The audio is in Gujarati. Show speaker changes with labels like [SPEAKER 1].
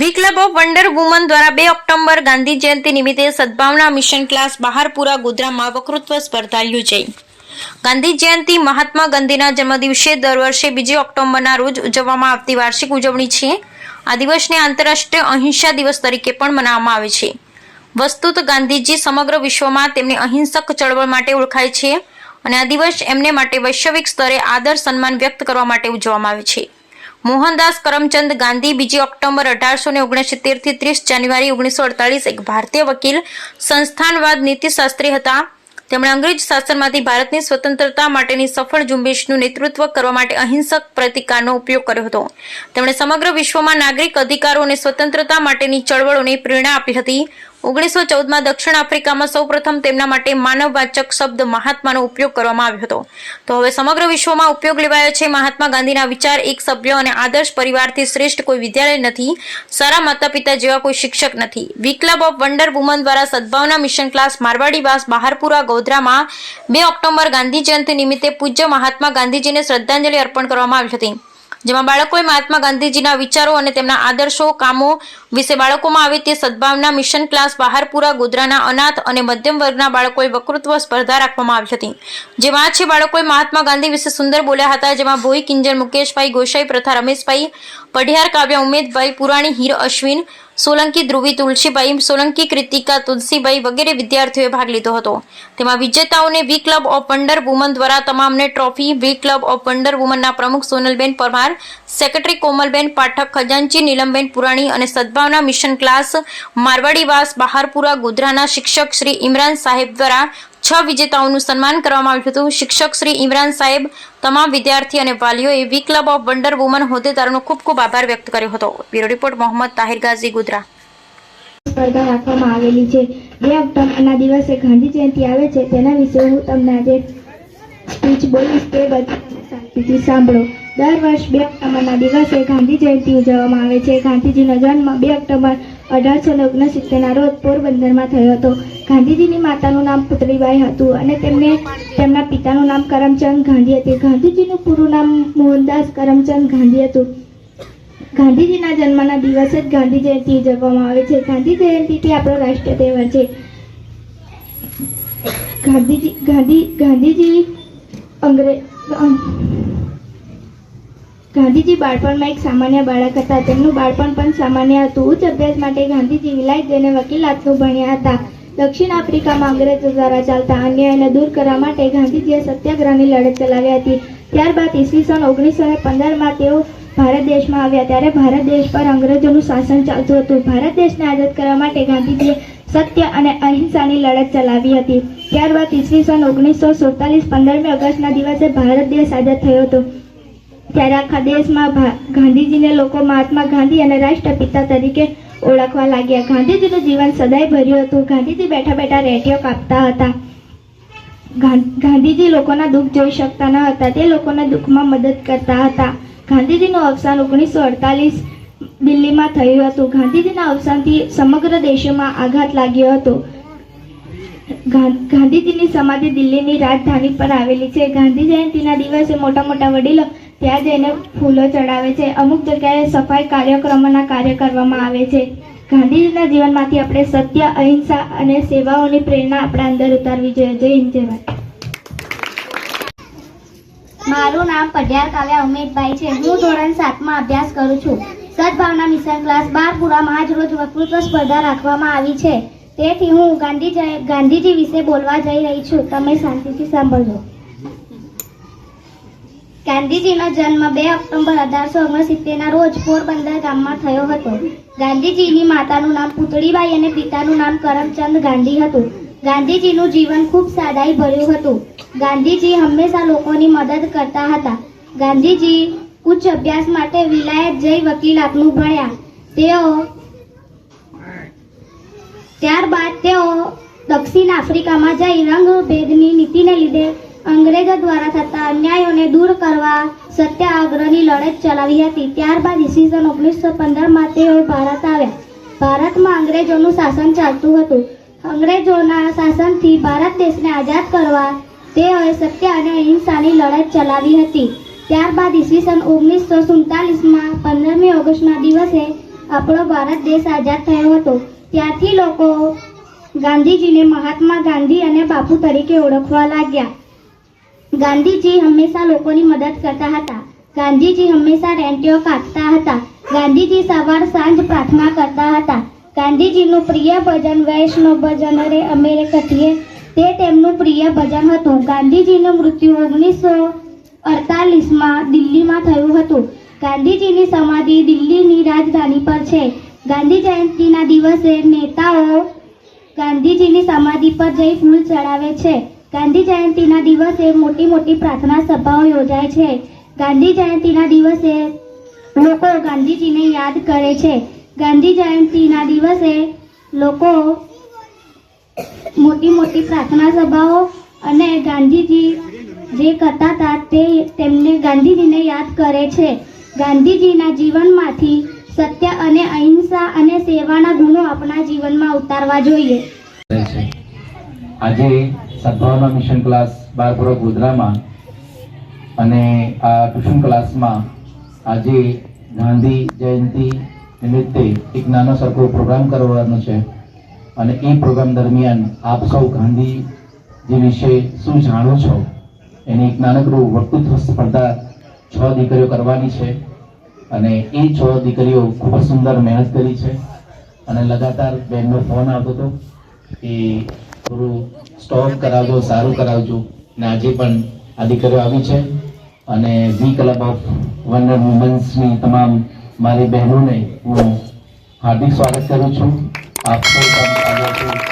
[SPEAKER 1] V club of wonder woman દ્વારા બે ઓક્ટોબર ગાંધી જયંતિ નિમિત્તે સદભાવના મિશન ક્લાસ બહારપુરા ગોધરામાં વક્તૃત્વ સ્પર્ધા યોજાઈ. ગાંધી જયંતિ મહાત્મા ગાંધીના જન્મદિવસે દર વર્ષે બીજી ઓક્ટોબરના રોજ ઉજવવામાં આવતી વાર્ષિક ઉજવણી છે. આ દિવસને આંતરરાષ્ટ્રીય અહિંસા દિવસ તરીકે પણ મનાવવામાં આવે છે. વસ્તુત ગાંધીજી સમગ્ર વિશ્વમાં તેમની અહિંસક ચળવળ માટે ઓળખાય છે અને આ દિવસ એમને માટે વૈશ્વિક સ્તરે આદર સન્માન વ્યક્ત કરવા માટે ઉજવવામાં આવે છે. મોહનદાસ કરમચંદ ગાંધી બીજી ઓક્ટોબર અઢારસો ને ઓગણસિત્તેરથી ત્રીસ જાન્યુઆરી ઓગણીસો અડતાલીસ એક ભારતીય વકીલ, સંસ્થાનવાદ નીતિશાસ્ત્રી હતા. તેમણે અંગ્રેજ શાસનમાંથી ભારતની સ્વતંત્રતા માટેની સફળ ઝુંબેશનું નેતૃત્વ કરવા માટે અહિંસક પ્રતિકારનો ઉપયોગ કર્યો હતો. તેમણે સમગ્ર વિશ્વમાં નાગરિક અધિકારો અને સ્વતંત્રતા માટેની ચળવળોને પ્રેરણા આપી હતી. ઓગણીસો ચૌદમાં દક્ષિણ આફ્રિકામાં સૌપ્રથમ તેમના માટે માનવવાચક શબ્દ મહાત્માનો ઉપયોગ કરવામાં આવ્યો હતો. તો હવે સમગ્ર વિશ્વમાં ઉપયોગ લેવાયો છે મહાત્મા ગાંધીના વિચાર એક સભ્ય અને આદર્શ પરિવારથી શ્રેષ્ઠ કોઈ વિદ્યાલય નથી, સારા માતા પિતા જેવા કોઈ શિક્ષક નથી. V club of wonder woman દ્વારા સદભાવના મિશન ક્લાસ મારવાડી વાસ બહારપુરા ગોધરામાં બે ઓક્ટોબર ગાંધી જયંતિ નિમિત્તે પૂજ્ય મહાત્મા ગાંધીજીને શ્રદ્ધાંજલિ અર્પણ કરવામાં આવી હતી. જેમાં બાળકોએ મહાત્મા ગાંધીજીના વિચારો અને તેમના આદર્શો કામો વિશે બાળકોમાં આવે તે સદભાવના મિશન ક્લાસ બહારપુરા ગોધરાના અનાથ અને મધ્યમ વર્ગના બાળકોએ વક્તૃત્વ સ્પર્ધા રાખવામાં આવી હતી. જેમાં છે બાળકોએ મહાત્મા ગાંધી વિશે સુંદર બોલ્યા હતા, જેમાં ભોઈ કિંજર મુકેશભાઈ, ગોસાઈ પ્રથા રમેશભાઈ પઢિયાર કાવ્ય ઉમેદભાઈ, પુરાણી હીર અશ્વિન, સોલંકી ધ્રુવી તુલસીભાઈ સોલંકી કૃતિકા તુલસીભાઈ વગેરે વિદ્યાર્થીઓએ ભાગ લીધો હતો. તેમાં વિજેતાઓને V club of wonder woman દ્વારા તમામને trophy, V club of wonder વુમનના પ્રમુખ સોનલબેન પરમાર, સેક્રેટરી કોમલબેન પાઠક ખજાનચી, નીલમબેન પુરાણી અને સદભાવના મિશન ક્લાસ મારવાડીવાસ બહારપુરા, ગોધરાના શિક્ષક શ્રી ઇમરાન સાહેબ દ્વારા છ વિજેતાઓનું સન્માન કરવામાં આવ્યું હતું. શિક્ષક શ્રી ઇમરાન સાહેબ, તમામ વિદ્યાર્થી અને વાલીઓએ V club of wonder woman હોદ્દેદારોનો ખૂબ ખૂબ આભાર વ્યક્ત કર્યો હતો. બ્યુરો રિપોર્ટ, મોહમ્મદ તાહિર ગાઝી ગુદરા
[SPEAKER 2] સ્પર્ધા રાખવામાં આવેલી છે. બે ઓક્ટોબરના દિવસે ગાંધી જયંતિ આવે છે. તેના વિશે હું તમને આજે સ્પીચ બોલીશ તે બધી સાંભળો. દર વર્ષ બે ઓક્ટોબરના દિવસે ગાંધી જયંતિ ઉજવવામાં આવે છે. ગાંધીજીનો જન્મ બે ઓક્ટોબર અઢારસો ને ઓગણસિત્તેરના રોજ પોરબંદરમાં થયો હતો. ગાંધીજીની માતાનું નામ પુતળીબાઈ હતું અને તેમને તેમના પિતાનું નામ કરમચંદ ગાંધી હતી. ગાંધીજીનું પૂરું નામ મોહનદાસ કરમચંદ ગાંધી હતું. ગાંધીજીના જન્મના દિવસે જ ગાંધી જયંતિ ઉજવવામાં આવે છે. ગાંધી જયંતિથી આપણો રાષ્ટ્રીય તહેવાર છે. ગાંધીજી, ગાંધી, ગાંધીજી અંગ્રેજ ગાંધીજી બાળપણમાં એક સામાન્ય બાળક હતા. તેમનું બાળપણ પણ સામાન્ય હતું. ઉચ્ચ અભ્યાસ માટે ગાંધીજી વિલાયત જઈને વકીલાતનું ભણ્યા હતા. દક્ષિણ આફ્રિકામાં અંગ્રેજો દ્વારા ચાલતા અન્યાયને દૂર કરવા માટે ગાંધીજીએ સત્યાગ્રહની લડત ચલાવી હતી. ત્યારબાદ ઈસવીસન ઓગણીસો ને પંદરમાં તેઓ ભારત દેશમાં આવ્યા. ત્યારે ભારત દેશ પર અંગ્રેજોનું શાસન ચાલતું હતું. ભારત દેશને આઝાદ કરવા માટે ગાંધીજીએ સત્ય અને અહિંસાની લડત ચલાવી હતી. ત્યારબાદ ઈસવીસન ઓગણીસો સુડતાલીસ પંદરમી ઓગસ્ટના દિવસે ભારત દેશ આઝાદ થયો હતો. ત્યારે આખા દેશમાં ગાંધીજીને લોકો મહાત્મા ગાંધી અને રાષ્ટ્રપિતા તરીકે ઓળખવા લાગ્યા. ગાંધીજીનું જીવન સદાય ભર્યું હતું. ગાંધીજી બેઠા બેઠા રેટીઓ કાપતા હતા. ગાંધીજી લોકોના દુઃખ જોઈ શકતા ન હતા. તે લોકોના દુઃખમાં મદદ કરતા હતા. ગાંધીજીનું અવસાન ઓગણીસો અડતાલીસ દિલ્હીમાં થયું હતું. ગાંધીજીના અવસાનથી સમગ્ર દેશોમાં આઘાત લાગ્યો હતો. ગાંધીજીની સમાધિ દિલ્હીની રાજધાની પર આવેલી છે. ગાંધી જયંતિના દિવસે મોટા મોટા વડીલો ત્યાં જઈને ફૂલો ચડાવે છે. અમુક જગ્યાએ સફાઈ કાર્યક્રમોના કાર્ય કરવામાં આવે છે. ગાંધીજીના જીવનમાંથી આપણે સત્ય, અહિંસા અને સેવાઓની પ્રેરણા આપણા અંદર ઉતારવી જોઈએ. જય હિન્દ, જય ભારત.
[SPEAKER 3] મારું નામ પઢિયાર કાવ્યા ઉમેદભાઈ છે. હું ધોરણ સાતમાં અભ્યાસ કરું છું. સદભાવના મિશન ક્લાસ બારપુરામાં આજ રોજ વક્તૃત્વ સ્પર્ધા રાખવામાં આવી છે. તેથી હું ગાંધી ગાંધીજી વિશે બોલવા જઈ રહી છું. તમે શાંતિથી સાંભળજો. ગાંધીજીનો જન્મ બે ઓક્ટોબર અઢારસો ઓગણસિત્તેરના રોજ પોરબંદર ગામમાં થયો હતો. ગાંધીજીની માતાનું નામ પુતળીબાઈ અને પિતાનું નામ કરમચંદ ગાંધી હતું. ગાંધીજીનું જીવન ખૂબ સાદાઈ ભર્યું હતું. ગાંધીજી હંમેશા લોકોની મદદ કરતા હતા. ગાંધીજી ઉચ્ચ અભ્યાસ માટે વિલાયત જઈ વકીલાતનું ભણ્યા. તેઓ ત્યારબાદ તેઓ દક્ષિણ આફ્રિકામાં જઈ રંગભેદની નીતિને લીધે અંગ્રેજો દ્વારા થતા અન્યાયોને દૂર કરવા સત્યાગ્રહની લડત ચલાવી હતી. ત્યારબાદ ઈસવીસન ઓગણીસો પંદરમાં તેઓ ભારત આવ્યા. ભારતમાં અંગ્રેજોનું શાસન ચાલતું હતું. અંગ્રેજોના શાસનથી ભારત દેશને આઝાદ કરવા તેઓએ સત્ય અને અહિંસાની લડત ચલાવી હતી. ત્યારબાદ ઈસવીસન ઓગણીસો સુડતાલીસમાં પંદરમી ઓગસ્ટના દિવસે આપણો ભારત દેશ આઝાદ થયો હતો. ત્યારથી લોકો ગાંધીજીને મહાત્મા ગાંધી અને બાપુ તરીકે ઓળખવા લાગ્યા. ગાંધીજી હંમેશા લોકોની મદદ કરતા હતા. ગાંધીજી હંમેશા રેન્ટીઓ કાપતા હતા. ગાંધીજી સવાર સાંજ પ્રાર્થના કરતા હતા. ગાંધીજીનું પ્રિય ભજન વૈષ્ણવ ભજન રે અમેરે કથીએ તે તેમનું પ્રિય ભજન હતું. ગાંધીજીનું મૃત્યુ ઓગણીસો અડતાલીસમાં દિલ્હીમાં થયું હતું. ગાંધીજીની સમાધિ દિલ્હીની રાજધાની પર છે. ગાંધી જયંતિના દિવસે નેતાઓ ગાંધીજીની સમાધિ પર જઈ ફૂલ ચડાવે છે. ગાંધી જયંતિના દિવસે મોટી મોટી પ્રાર્થના સભાઓ યોજાય છે. ગાંધી જયંતિના દિવસે લોકો ગાંધીજીને યાદ કરે છે. ગાંધી જયંતિના દિવસે લોકો મોટી મોટી પ્રાર્થના સભાઓ અને ગાંધીજી જે કરતા હતા તે તેમને ગાંધીજીને યાદ કરે છે. ગાંધીજીના જીવનમાંથી સત્ય અને અહિંસા અને સેવાના ગુણો આપણા જીવનમાં ઉતારવા જોઈએ.
[SPEAKER 4] આજે સદભાવના મિશન ક્લાસ બારપુરા ગોધરામાં અને આ ટ્યુશન ક્લાસમાં આજે ગાંધી જયંતિ નિમિત્તે એક નાનો સરખો પ્રોગ્રામ કરવાનો છે. અને એ પ્રોગ્રામ દરમિયાન આપ સૌ ગાંધીજી વિશે શું જાણો છો, એની એક નાનકડું વક્તૃત્વ સ્પર્ધા છ દીકરીઓ કરવાની છે. અને એ છ દીકરીઓ ખૂબ જ સુંદર મહેનત કરી છે. અને લગાતાર બેનનો ફોન આવતો હતો કે થોડું સ્ટોપ કરાવજો, સારું કરાવજો. ને આજે પણ આ દીકરીઓ આવી છે અને વી ક્લબ ઓફ વન્ડર વુમન્સની તમામ મારી બહેનોને હું હાર્દિક સ્વાગત કરું છું. આપ સૌ